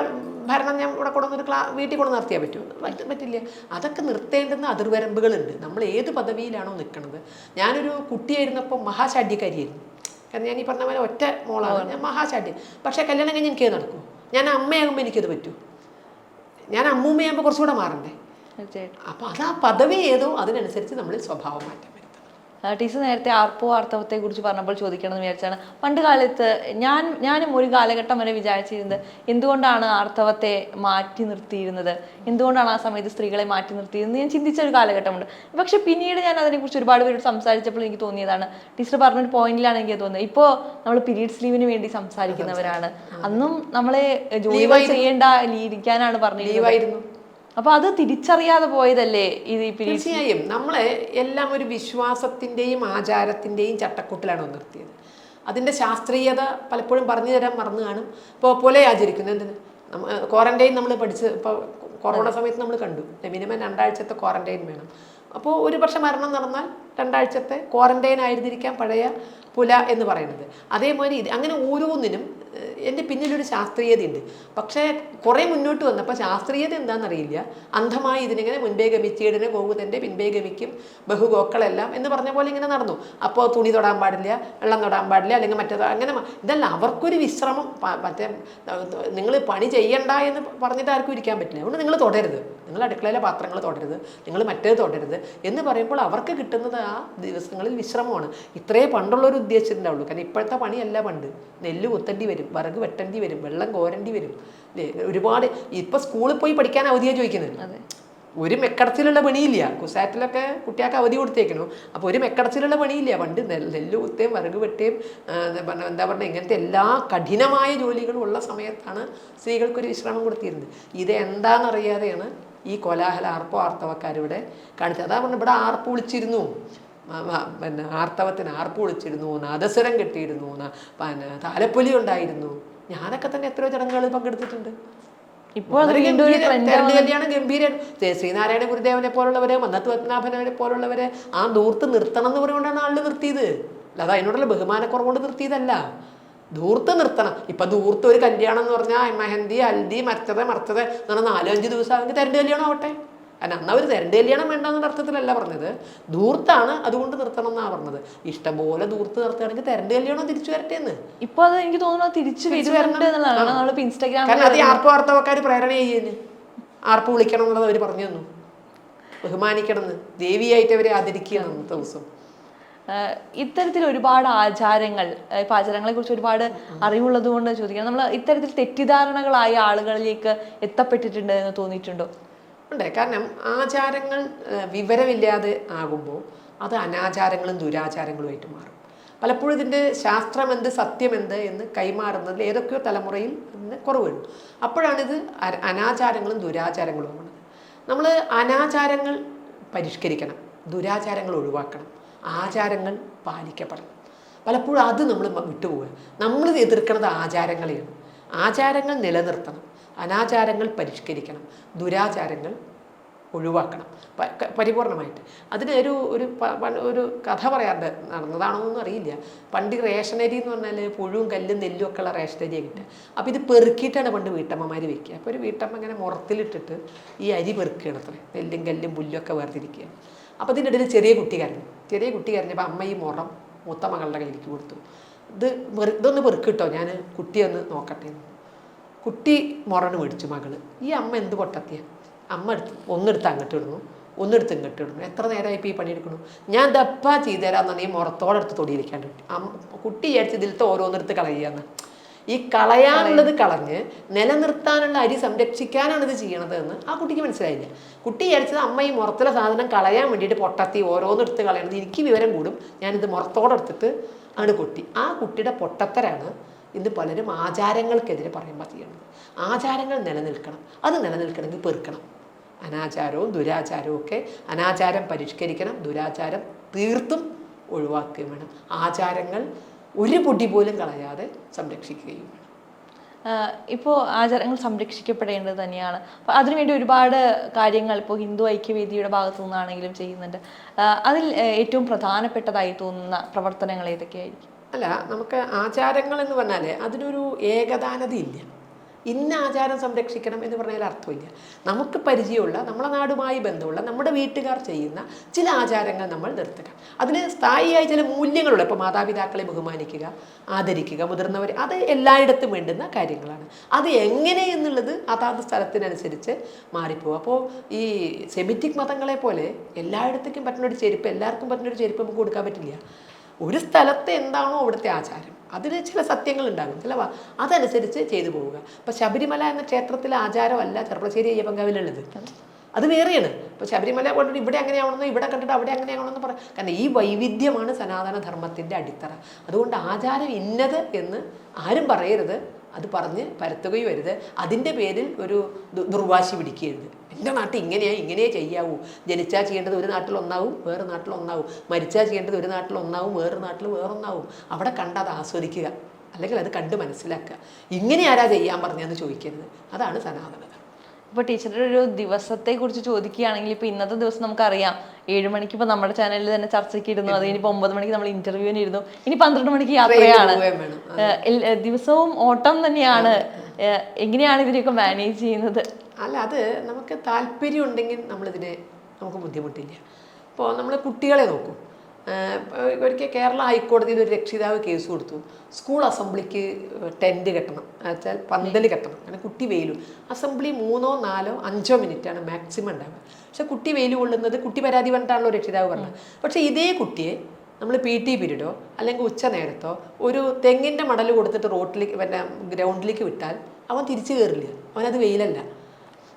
ഭരണം ഞാൻ ഇവിടെ കൊണ്ടുവന്നൊരു ക്ലാ വീട്ടിൽ കൊണ്ട് നിർത്തിയാൽ പറ്റുമോ പറ്റ- പറ്റില്ല. അതൊക്കെ നിർത്തേണ്ടുന്ന അതിർവരമ്പുകളുണ്ട്. നമ്മൾ ഏത് പദവിയിലാണോ നിൽക്കുന്നത് ഞാനൊരു കുട്ടിയായിരുന്നപ്പോൾ മഹാശാഠ്യക്കാരിയായിരുന്നു. കാരണം ഞാൻ ഈ പറഞ്ഞ പോലെ ഒറ്റ മോളാണ്. ഞാൻ മഹാശാഠ്യം. പക്ഷേ കല്യാണം കഴിഞ്ഞ് എനിക്കത് നടക്കും. ഞാൻ അമ്മയാകുമ്പോൾ എനിക്കത് പറ്റൂ. ഞാൻ അമ്മൂമ്മയാകുമ്പോൾ കുറച്ചുകൂടെ മാറണ്ടേ? അപ്പോൾ അത് ആ പദവി ഏതോ അതിനനുസരിച്ച് നമ്മൾ സ്വഭാവം മാറ്റം ടീച്ചർ നേരത്തെ ആർപ്പോ ആർത്തവത്തെ കുറിച്ച് പറഞ്ഞപ്പോൾ ചോദിക്കണമെന്ന് വിചാരിച്ചാണ്. പണ്ട് കാലത്ത് ഞാൻ ഞാനും ഒരു കാലഘട്ടം വരെ വിചാരിച്ചിരുന്നത് എന്തുകൊണ്ടാണ് ആർത്തവത്തെ മാറ്റി നിർത്തിയിരുന്നത്? എന്തുകൊണ്ടാണ് ആ സമയത്ത് സ്ത്രീകളെ മാറ്റി നിർത്തിയിരുന്നത്? ഞാൻ ചിന്തിച്ച ഒരു കാലഘട്ടമുണ്ട്. പക്ഷെ പിന്നീട് ഞാൻ അതിനെക്കുറിച്ച് ഒരുപാട് പേരോട് സംസാരിച്ചപ്പോൾ എനിക്ക് തോന്നിയതാണ്. ടീച്ചർ പറഞ്ഞൊരു പോയിന്റിലാണ് എനിക്ക് തോന്നുന്നത്. ഇപ്പോ നമ്മൾ പീരീഡ്സ് ലീവിന് വേണ്ടി സംസാരിക്കുന്നവരാണ്. അന്നും നമ്മളെ ജോലി ചെയ്യേണ്ട ഇരിക്കാനാണ് പറഞ്ഞിരുന്നത്. ലീവായിരുന്നു. അപ്പൊ അത് തിരിച്ചറിയാതെ പോയതല്ലേ ഇത് തീർച്ചയായും. നമ്മളെ എല്ലാം ഒരു വിശ്വാസത്തിന്റെയും ആചാരത്തിന്റെയും ചട്ടക്കൂട്ടിലാണ് നിർത്തിയത്. അതിന്റെ ശാസ്ത്രീയത പലപ്പോഴും പറഞ്ഞു തരാൻ മറന്നു കാണും. ഇപ്പോൾ പോലെ ആചരിക്കുന്നു. എന്തിന് ക്വാറന്റൈൻ നമ്മൾ പഠിച്ച് ഇപ്പോൾ കൊറോണ സമയത്ത് നമ്മൾ കണ്ടു. മിനിമം രണ്ടാഴ്ചത്തെ ക്വാറന്റൈൻ വേണം. അപ്പോൾ ഒരു പക്ഷെ മരണം നടന്നാൽ രണ്ടാഴ്ചത്തെ ക്വാറന്റൈൻ ആയിരുന്നിരിക്കാം പഴയ പുല എന്ന് പറയുന്നത്. അതേമാതിരി ഇത് അങ്ങനെ ഓരോന്നിനും എന്റെ പിന്നിലൊരു ശാസ്ത്രീയതയുണ്ട്. പക്ഷേ കുറേ മുന്നോട്ട് വന്നപ്പോൾ ശാസ്ത്രീയത എന്താണെന്നറിയില്ല. അന്ധമായി ഇതിനിങ്ങനെ മുൻപേ ഗമിച്ചീടിനെ പോകുന്നതിന്റെ പിൻപേ ഗമിക്കും ബഹുഗോക്കളെല്ലാം എന്ന് പറഞ്ഞ പോലെ ഇങ്ങനെ നടന്നു. അപ്പോൾ തുണി തൊടാൻ പാടില്ല വെള്ളം തൊടാൻ പാടില്ല അല്ലെങ്കിൽ മറ്റേ അങ്ങനെ ഇതല്ല അവർക്കൊരു വിശ്രമം മറ്റേ നിങ്ങൾ പണി ചെയ്യണ്ട എന്ന് പറഞ്ഞിട്ട് ആർക്കും ഇരിക്കാൻ പറ്റില്ല. അതുകൊണ്ട് നിങ്ങൾ തുടരുത്. നിങ്ങൾ അടുക്കളയിലെ പാത്രങ്ങൾ തുടരുത്. നിങ്ങൾ മറ്റേത് തുടരുത് എന്ന് പറയുമ്പോൾ അവർക്ക് കിട്ടുന്നത് ദിവസങ്ങളിൽ വിശ്രമമാണ്. ഇത്രേ പണ്ടുള്ളവർ ഉദ്ദേശിച്ചിട്ടുണ്ടാവുള്ളൂ. കാരണം ഇപ്പോഴത്തെ പണിയല്ല പണ്ട്. നെല്ല് കുത്തേണ്ടി വരും വിറക് വെട്ടേണ്ടി വരും വെള്ളം കോരേണ്ടി വരും. ഒരുപാട് ഇപ്പം സ്കൂളിൽ പോയി പഠിക്കാൻ അവധിയാണ് ചോദിക്കുന്നത്. ഒരു മെക്കടച്ചിലുള്ള പണിയില്ല. കുസാറ്റിലൊക്കെ കുട്ടികൾക്ക് അവധി കൊടുത്തേക്കണു. അപ്പോൾ ഒരു മെക്കടച്ചിലുള്ള പണിയില്ല. പണ്ട് നെല്ല് കുത്തേം കുത്തേയും വിറക് വെട്ടേം ആ, എന്താ പറഞ്ഞ എന്താ പറയുക ഇങ്ങനത്തെ എല്ലാ കഠിനമായ ജോലികളും ഉള്ള സമയത്താണ് സ്ത്രീകൾക്കൊരു വിശ്രമം കൊടുത്തിരുന്നത്. ഇത് എന്താണെന്നറിയാതെയാണ് ഈ കോലാഹല ആർപ്പോ ആർത്തവക്കാരിവിടെ കാണിച്ചത്. അതാ പറഞ്ഞു ഇവിടെ ആർപ്പ് വിളിച്ചിരുന്നു. പിന്നെ ആർത്തവത്തിന് ആർപ്പ് വിളിച്ചിരുന്നു നാദസ്വരം കെട്ടിയിരുന്നു പിന്നെ താലപ്പൊലി ഉണ്ടായിരുന്നു. ഞാനൊക്കെ തന്നെ എത്രയോ ചടങ്ങുകൾ പങ്കെടുത്തിട്ടുണ്ട്. ഇപ്പോൾ കല്യാണം ഗംഭീരം ശ്രീനാരായണ ഗുരുദേവനെ പോലുള്ളവരെ മന്നത്ത് പത്മനാഭനെ പോലുള്ളവരെ ആ ദൂർത്ത് നിർത്തണം എന്ന് പറഞ്ഞുകൊണ്ടാണ് ആളുകൾ നിർത്തിയത്. അല്ലാതെ അതിനോടുള്ള ബഹുമാനക്കുറവുകൊണ്ട് നിർത്തിയതല്ല. ധൂർത്ത് നിർത്തണം. ഇപ്പൊ ദൂർത്ത് ഒരു കല്യാണം എന്ന് പറഞ്ഞാൽ മെഹന്തി ഹൽദി മരച്ചത് മറച്ചത് എന്ന് പറഞ്ഞാൽ നാലഞ്ച് ദിവസം ആണെങ്കിൽ തെരണ്ട് കല്യാണം ആവട്ടെ. അല്ല എന്നാ ഒരു തെരണ്ട് കല്യാണം വേണ്ട എന്നുള്ള അർത്ഥത്തിലല്ല പറഞ്ഞത്. ദൂർത്താണ് അതുകൊണ്ട് നിർത്തണം എന്നാണ് പറഞ്ഞത്. ഇഷ്ടംപോലെ ദൂർത്ത് നിർത്തുകയാണെങ്കിൽ തെരണ്ട് കല്യാണം തിരിച്ചു വരട്ടെ എന്ന്. ഇപ്പൊ അത് എനിക്ക് തോന്നുന്നു തിരിച്ചു വരുന്നുണ്ട് കാരണം അത് ആർപ്പ് വാർത്തവക്കാർ പ്രേരണ ചെയ്യുന്നു ആർപ്പ് വിളിക്കണം എന്നുള്ളത് അവർ പറഞ്ഞു തന്നു. ബഹുമാനിക്കണം എന്ന്. ദേവിയായിട്ട് അവരെ ആദരിക്കുകയാണ് അന്നത്തെ ദിവസം. ഇത്തരത്തിൽ ഒരുപാട് ആചാരങ്ങൾ ഇപ്പൊ ആചാരങ്ങളെ കുറിച്ച് ഒരുപാട് അറിവുള്ളത് കൊണ്ട് ചോദിക്കാം. നമ്മൾ ഇത്തരത്തിൽ തെറ്റിദ്ധാരണകളായ ആളുകളിലേക്ക് എത്തപ്പെട്ടിട്ടുണ്ട് എന്ന് തോന്നിയിട്ടുണ്ടോ? ഉണ്ട്. കാരണം ആചാരങ്ങൾ വിവരമില്ലാതെ ആകുമ്പോൾ അത് അനാചാരങ്ങളും ദുരാചാരങ്ങളുമായിട്ട് മാറും. പലപ്പോഴും ഇതിന്റെ ശാസ്ത്രം എന്ത് സത്യം എന്ത് എന്ന് കൈമാറുന്നതിൽ ഏതൊക്കെയോ തലമുറയിൽ കുറവ് വരും അപ്പോഴാണിത് അനാചാരങ്ങളും ദുരാചാരങ്ങളും വന്നത് നമ്മൾ അനാചാരങ്ങൾ പരിഷ്കരിക്കണം ദുരാചാരങ്ങൾ ഒഴിവാക്കണം. ആചാരങ്ങൾ പാലിക്കപ്പെടണം. പലപ്പോഴും അത് നമ്മൾ വിട്ടുപോവുക. നമ്മൾ എതിർക്കുന്നത് ആചാരങ്ങളെയാണ്. ആചാരങ്ങൾ നിലനിർത്തണം. അനാചാരങ്ങൾ പരിഷ്കരിക്കണം. ദുരാചാരങ്ങൾ ഒഴിവാക്കണം. പരിപൂർണമായിട്ട്. അതിന് ഒരു ഒരു ഒരു കഥ പറയാറുണ്ട്. നടന്നതാണോ അറിയില്ല. പണ്ട് റേഷനരി എന്ന് പറഞ്ഞാൽ പുഴുവും കല്ലും നെല്ലും ഒക്കെ ഉള്ള റേഷനരിയെ കിട്ടുക. അപ്പോൾ ഇത് പെറുക്കിയിട്ടാണ് പണ്ട് വീട്ടമ്മമാർ വെക്കുക. അപ്പോൾ ഒരു വീട്ടമ്മ ഇങ്ങനെ മുറത്തിലിട്ടിട്ട് ഈ അരി പെറുക്കുകയാണ് അത്രേ. നെല്ലും കല്ലും പുല്ലും ഒക്കെ വേർതിരിക്കുക. അപ്പോൾ ഇതിന്റെ ഇടയിൽ ചെറിയ കുട്ടി ചെറിയ കുട്ടി കരഞ്ഞപ്പോൾ അമ്മ ഈ മുറം മൂത്ത മകളുടെ കയ്യിലേക്ക് കൊടുത്തു. ഇത് ഇതൊന്ന് പെറുക്കിട്ടോ ഞാൻ കുട്ടിയൊന്ന് നോക്കട്ടെ. കുട്ടി മുറണ് മേടിച്ചു മകൾ. ഈ അമ്മ എന്ത് പൊട്ടത്തിയ? അമ്മ എടുത്ത് ഒന്നെടുത്ത് അങ്ങോട്ട് ഇടുന്നു. ഒന്നെടുത്ത് ഇങ്ങോട്ട് ഇടുന്നു. എത്ര നേരമായി ഇപ്പോൾ ഈ പണിയെടുക്കണു ഞാൻ ദപ്പാ ചെയ്തുതരാന്ന് തരാമെന്നാണ് ഈ മുറത്തോടെടുത്ത് തൊടിയിരിക്കാണ്ട് വിട്ടു അമ്മ കുട്ടി വിചാരിച്ച് ഇതിലത്തെ ഓരോന്നെടുത്ത് കളയാന്ന് ഈ കളയാനുള്ളത് കളഞ്ഞ് നിലനിർത്താനുള്ള അരി സംരക്ഷിക്കാനാണ് ഇത് ചെയ്യണത് എന്ന് ആ കുട്ടിക്ക് മനസ്സിലായില്ല. കുട്ടി വിചാരിച്ചത് അമ്മ ഈ മുറത്തിലെ സാധനം കളയാൻ വേണ്ടിയിട്ട് പൊട്ടത്തി ഓരോന്നെടുത്ത് കളയണത് എനിക്ക് വിവരം കൂടും. ഞാനിത് മുറത്തോടെ എടുത്തിട്ട് ആണ് കുട്ടി. ആ കുട്ടിയുടെ പൊട്ടത്തരാണ് ഇന്ന് പലരും ആചാരങ്ങൾക്കെതിരെ പറയുമ്പോൾ ചെയ്യണത് ആചാരങ്ങൾ നിലനിൽക്കണം. അത് നിലനിൽക്കണമെങ്കിൽ പെറുക്കണം. അനാചാരവും ദുരാചാരവും ഒക്കെ അനാചാരം പരിഷ്കരിക്കണം. ദുരാചാരം തീർത്തും ഒഴിവാക്കുകയും വേണം. ആചാരങ്ങൾ ഒരു പൊടി പോലും കളയാതെ സംരക്ഷിക്കുകയും വേണം. ഇപ്പോൾ ആചാരങ്ങൾ സംരക്ഷിക്കപ്പെടേണ്ടത് തന്നെയാണ്. അപ്പോൾ അതിനുവേണ്ടി ഒരുപാട് കാര്യങ്ങൾ ഇപ്പോൾ ഹിന്ദു ഐക്യവേദിയുടെ ഭാഗത്തു നിന്നാണെങ്കിലും ചെയ്യുന്നുണ്ട്. അതിൽ ഏറ്റവും പ്രധാനപ്പെട്ടതായി തോന്നുന്ന പ്രവർത്തനങ്ങൾ ഏതൊക്കെയായിരിക്കും? അല്ല നമുക്ക് ആചാരങ്ങൾ എന്ന് പറഞ്ഞാൽ അതിനൊരു ഏകദാനത ഇല്ല ഇന്ന ആചാരം സംരക്ഷിക്കണം എന്ന് പറഞ്ഞാൽ അർത്ഥമില്ല. നമുക്ക് പരിചയമുള്ള നമ്മുടെ നാടുമായി ബന്ധമുള്ള നമ്മുടെ വീട്ടുകാർ ചെയ്യുന്ന ചില ആചാരങ്ങൾ നമ്മൾ നിർത്തുക. അതിന് സ്ഥായിയായ ചില മൂല്യങ്ങളുള്ള ഇപ്പോൾ മാതാപിതാക്കളെ ബഹുമാനിക്കുക ആദരിക്കുക മുതിർന്നവർ അത് എല്ലായിടത്തും വേണ്ടുന്ന കാര്യങ്ങളാണ്. അത് എങ്ങനെ എന്നുള്ളത് അതാത് സ്ഥലത്തിനനുസരിച്ച് മാറിപ്പോകും. അപ്പോൾ ഈ സെമിറ്റിക് മതങ്ങളെ പോലെ എല്ലായിടത്തേക്കും പറ്റുന്ന ഒരു ചെരുപ്പ് എല്ലാവർക്കും പറ്റുന്ന ഒരു ചെരുപ്പ് നമുക്ക് കൊടുക്കാൻ പറ്റില്ല. ഒരു സ്ഥലത്തെ എന്താണോ അവിടുത്തെ ആചാരം. അതിന് ചില സത്യങ്ങൾ ഉണ്ടാകും ചില അതനുസരിച്ച് ചെയ്തു പോവുക. അപ്പം ശബരിമല എന്ന ക്ഷേത്രത്തിലെ ആചാരമല്ല ചെറുപ്പശ്ശേരി അയ്യപ്പങ്കാവിലുള്ളത് അത് വേറെയാണ്. ഇപ്പോൾ ശബരിമല കൊണ്ടിട്ട് ഇവിടെ അങ്ങനെയാവണമെന്നോ ഇവിടെ കണ്ടിട്ട് അവിടെ അങ്ങനെയാവണമെന്ന് പറയാം കാരണം ഈ വൈവിധ്യമാണ് സനാതന ധർമ്മത്തിന്റെ അടിത്തറ. അതുകൊണ്ട് ആചാരം ഇന്നത് എന്ന് ആരും പറയരുത്. അത് പറഞ്ഞ് പരത്തുകയും വരുത് അതിന്റെ പേരിൽ ഒരു ദുർവാശി പിടിക്കരുത്. എന്റെ നാട്ടിൽ ഇങ്ങനെയാണ് ഇങ്ങനെയേ ചെയ്യാവൂ. ജനിച്ചാൽ ചെയ്യേണ്ടത് ഒരു നാട്ടിൽ ഒന്നാവും വേറെ നാട്ടിൽ ഒന്നാവും മരിച്ചാൽ ചെയ്യേണ്ടത് ഒരു നാട്ടിൽ ഒന്നാവും വേറെ നാട്ടിൽ വേറൊന്നാവും. അവിടെ കണ്ട് അത് ആസ്വദിക്കുക. അല്ലെങ്കിൽ അത് കണ്ട് മനസ്സിലാക്കുക. ഇങ്ങനെ ആരാ ചെയ്യാൻ പറഞ്ഞതെന്ന് ചോദിക്കരുത്. അതാണ് സനാതനത ഇപ്പോൾ ടീച്ചറുടെ ഒരു ദിവസത്തെ കുറിച്ച് ചോദിക്കുകയാണെങ്കിൽ ഇപ്പോൾ ഇന്നത്തെ ദിവസം നമുക്കറിയാം. ഏഴ് മണിക്ക് ഇപ്പോൾ നമ്മുടെ ചാനലിൽ തന്നെ ചർച്ചയ്ക്ക് ഇരുന്നു. അത് ഇനിയിപ്പോൾ ഒമ്പത് മണിക്ക് നമ്മൾ ഇന്റർവ്യൂവിന് ഇരുന്നു ഇനി പന്ത്രണ്ട് മണിക്ക് യാത്രയാണ്. ദിവസവും ഓട്ടം തന്നെയാണ്. എങ്ങനെയാണ് ഇതിനെയൊക്കെ മാനേജ് ചെയ്യുന്നത്? അല്ല അത് നമുക്ക് താല്പര്യം ഉണ്ടെങ്കിൽ നമ്മളിതിനെ നമുക്ക് ബുദ്ധിമുട്ടില്ല. ഇപ്പോൾ നമ്മൾ കുട്ടികളെ നോക്കൂ. ഒരിക്കൽ കേരള ഹൈക്കോടതിയിൽ ഒരു രക്ഷിതാവ് കേസ് കൊടുത്തു. സ്കൂൾ അസംബ്ലിക്ക് ടെന്റ് കെട്ടണം. വെച്ചാൽ പന്തൽ കെട്ടണം. അങ്ങനെ കുട്ടി വെയിലും. അസംബ്ലി മൂന്നോ നാലോ അഞ്ചോ മിനിറ്റാണ് മാക്സിമം ഉണ്ടാവുക. പക്ഷെ കുട്ടി വെയിൽ കൊള്ളുന്നത് കുട്ടി പരാതി പറഞ്ഞിട്ടാണല്ലോ രക്ഷിതാവ് പറഞ്ഞത്. പക്ഷേ ഇതേ കുട്ടിയെ നമ്മൾ പി ടി പീരീഡോ അല്ലെങ്കിൽ ഉച്ച നേരത്തോ ഒരു തെങ്ങിന്റെ മടൽ കൊടുത്തിട്ട് റോട്ടിലേക്ക് പിന്നെ ഗ്രൗണ്ടിലേക്ക് വിട്ടാൽ അവൻ തിരിച്ചു കയറില്ല അവനത് വെയിലല്ല.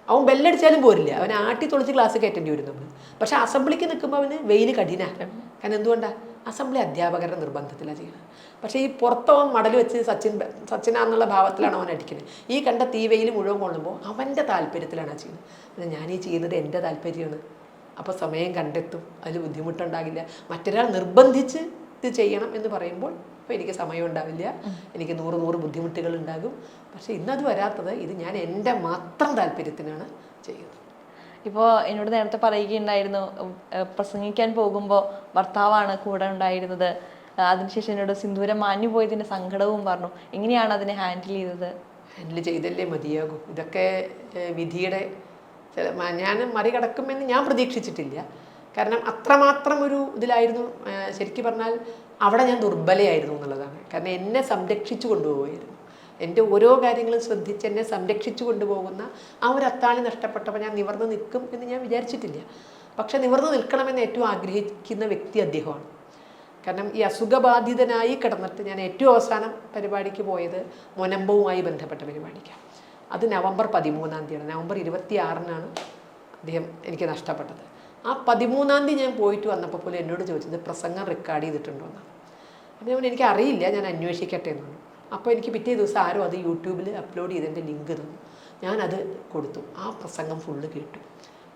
അവൻ ബെല്ലടിച്ചാലും പോരില്ല. അവൻ ആട്ടി തൊളിച്ച് ക്ലാസ് കയറ്റേണ്ടി വരും നമ്മൾ പക്ഷെ അസംബ്ലിക്ക് നിൽക്കുമ്പോൾ അവന് വെയിൽ കഠിന കാരണം എന്തുകൊണ്ടാണ് അസംബ്ലി അധ്യാപകരുടെ നിർബന്ധത്തിലാണ് ചെയ്യുന്നത്. പക്ഷേ ഈ പുറത്തവൻ മടൽ വെച്ച് സച്ചിൻ സച്ചിനാന്നുള്ള ഭാവത്തിലാണ് അവൻ അടിക്കുന്നത് ഈ കണ്ട തീ വെയിൽ മുഴുവൻ കൊള്ളുമ്പോൾ അവന്റെ താല്പര്യത്തിലാണ് ചെയ്യുന്നത്. ഞാൻ ഈ ചെയ്യുന്നത് എന്റെ താല്പര്യമാണ്. അപ്പോൾ സമയം കണ്ടെത്തും. അതിൽ ബുദ്ധിമുട്ടുണ്ടാകില്ല. മറ്റൊരാൾ നിർബന്ധിച്ച് ഇത് ചെയ്യണം എന്ന് പറയുമ്പോൾ ഇപ്പോൾ എനിക്ക് സമയം ഉണ്ടാവില്ല. എനിക്ക് നൂറ് നൂറ് ബുദ്ധിമുട്ടുകൾ ഉണ്ടാകും. പക്ഷേ ഇന്നത് വരാത്തത് ഇത് ഞാൻ എന്റെ മാത്രം താല്പര്യത്തിനാണ് ചെയ്യുന്നത്. ഇപ്പോൾ എന്നോട് നേരത്തെ പറയുകയുണ്ടായിരുന്നു പ്രസംഗിക്കാൻ പോകുമ്പോൾ ഭർത്താവാണ് കൂടെ ഉണ്ടായിരുന്നത്. അതിനുശേഷം എന്നോട് സിന്ദൂരം മാഞ്ഞു പോയതിന്റെ സങ്കടവും പറഞ്ഞു. എങ്ങനെയാണ് അതിനെ ഹാൻഡിൽ ചെയ്തത്? ഹാൻഡിൽ ചെയ്തല്ലേ മതിയാകൂ. ഇതൊക്കെ വിധിയുടെ ചില ഞാൻ മറികടക്കുമെന്ന് ഞാൻ പ്രതീക്ഷിച്ചിട്ടില്ല. കാരണം അത്രമാത്രം ഒരു ഇതിലായിരുന്നു. ശരിക്കും പറഞ്ഞാൽ അവിടെ ഞാൻ ദുർബലയായിരുന്നു എന്നുള്ളതാണ്. കാരണം എന്നെ സംരക്ഷിച്ചു കൊണ്ടുപോകുമായിരുന്നു എന്റെ ഓരോ കാര്യങ്ങളും ശ്രദ്ധിച്ച് എന്നെ സംരക്ഷിച്ചു കൊണ്ടുപോകുന്ന ആ ഒരു അത്താണി നഷ്ടപ്പെട്ടപ്പോൾ ഞാൻ നിവർന്ന് നിൽക്കും എന്ന് ഞാൻ വിചാരിച്ചിട്ടില്ല. പക്ഷെ നിവർന്ന് നിൽക്കണമെന്ന് ഏറ്റവും ആഗ്രഹിക്കുന്ന വ്യക്തി അദ്ദേഹമാണ്. കാരണം ഈ അസുഖബാധിതനായി കിടന്നിട്ട് ഞാൻ ഏറ്റവും അവസാനം പരിപാടിക്ക് പോയത് മൊനമ്പവുമായി ബന്ധപ്പെട്ട പരിപാടിക്കാണ്. അത് നവംബർ പതിമൂന്നാം തീയതിയാണ്. നവംബർ ഇരുപത്തി ആറിനാണ് അദ്ദേഹം എനിക്ക് നഷ്ടപ്പെട്ടത്. ആ പതിമൂന്നാം തീയതി ഞാൻ പോയിട്ട് വന്നപ്പോൾ പോലും എന്നോട് ചോദിച്ചത് പ്രസംഗം റെക്കോർഡ് ചെയ്തിട്ടുണ്ടോ എന്നാണ് അപ്പോൾ ഞാൻ എനിക്ക് അറിയില്ല ഞാൻ അന്വേഷിക്കട്ടെ എന്ന് അപ്പോൾ എനിക്ക് പിറ്റേ ദിവസം ആരും അത് യൂട്യൂബിൽ അപ്ലോഡ് ചെയ്തതിന്റെ ലിങ്ക് തന്നു. ഞാനത് കൊടുത്തു. ആ പ്രസംഗം ഫുള്ള് കേട്ടു.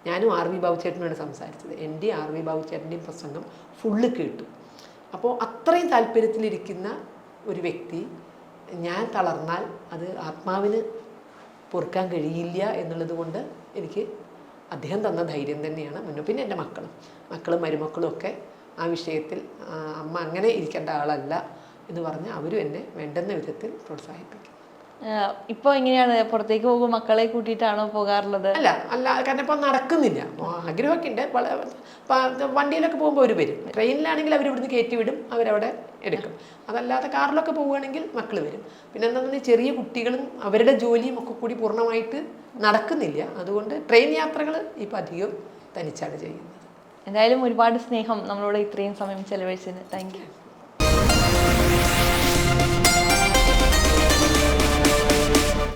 ഞാനും ആർ വി ബാബുചേട്ടനാണ് സംസാരിച്ചത്. എന്റെ ആർ വി ബാബുചേട്ടന്റെയും പ്രസംഗം ഫുള്ള് കേട്ടു. അപ്പോൾ അത്രയും താല്പര്യത്തിലിരിക്കുന്ന ഒരു വ്യക്തി ഞാൻ തളർന്നാൽ അത് ആത്മാവിന് പൊറുക്കാൻ കഴിയില്ല എന്നുള്ളത് കൊണ്ട് എനിക്ക് അദ്ദേഹം തന്ന ധൈര്യം തന്നെയാണ് മുന്നോ. പിന്നെ എന്റെ മക്കളും. മക്കളും മരുമക്കളും ഒക്കെ ആ വിഷയത്തിൽ അമ്മ അങ്ങനെ ഇരിക്കേണ്ട ആളല്ല എന്ന് പറഞ്ഞ് അവരും എന്നെ വേണ്ടുന്ന വിധത്തിൽ പ്രോത്സാഹിപ്പിക്കും. ഇപ്പോൾ ഇപ്പൊ എങ്ങനെയാണ്? പുറത്തേക്ക് പോകുമ്പോൾ മക്കളെ കൂട്ടിയിട്ടാണോ പോകാറുള്ളത്? അല്ല അല്ല കാരണം ഇപ്പോൾ നടക്കുന്നില്ല. ആഗ്രഹമൊക്കെ ഉണ്ട്. വണ്ടിയിലൊക്കെ പോകുമ്പോൾ ഒരു വരും. ട്രെയിനിലാണെങ്കിൽ അവർ ഇവിടുന്ന് കയറ്റി വിടും. അവരവിടെ എടുക്കും. അതല്ലാതെ കാറിലൊക്കെ പോവുകയാണെങ്കിൽ മക്കൾ വരും. പിന്നെ എന്താണെന്ന് ചെറിയ കുട്ടികളും അവരുടെ ജോലിയും ഒക്കെ കൂടി പൂർണമായിട്ട് നടക്കുന്നില്ല. അതുകൊണ്ട് ട്രെയിൻ യാത്രകൾ ഇപ്പം അധികം തനിച്ചാണ് ചെയ്യുന്നത്. എന്തായാലും ഒരുപാട് സ്നേഹം നമ്മളോട് ഇത്രയും സമയം ചെലവഴിച്ചതിന്. Thank you.